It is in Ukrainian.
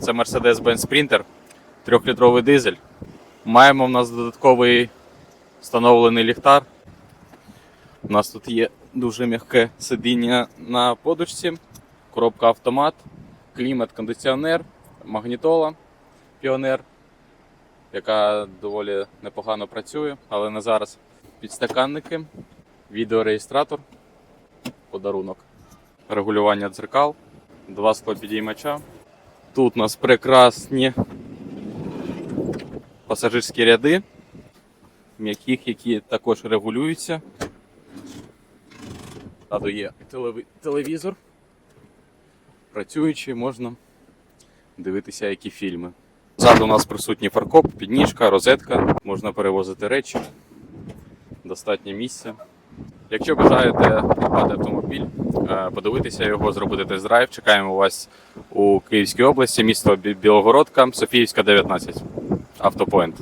Це Mercedes-Benz Sprinter, 3-літровий дизель. Маємо в нас додатковий встановлений ліхтар. У нас тут є дуже м'яке сидіння на подушці, коробка автомат, клімат, кондиціонер, магнітола Піонер, яка доволі непогано працює, але не зараз. Підстаканники, відеореєстратор, подарунок, регулювання дзеркал, два склопідіймача. Тут у нас прекрасні пасажирські ряди, м'яких, які також регулюються. Ззаду є телевізор. Працюючи, можна дивитися, які фільми. Ззаду у нас присутній фаркоп, підніжка, розетка, можна перевозити речі, достатньо місця. Якщо бажаєте придбати автомобіль, е, подивитися його, зробити тест-драйв, чекаємо вас у Київській області, місто Бі- Білогородка, Софіївська, 19. Автопоінт.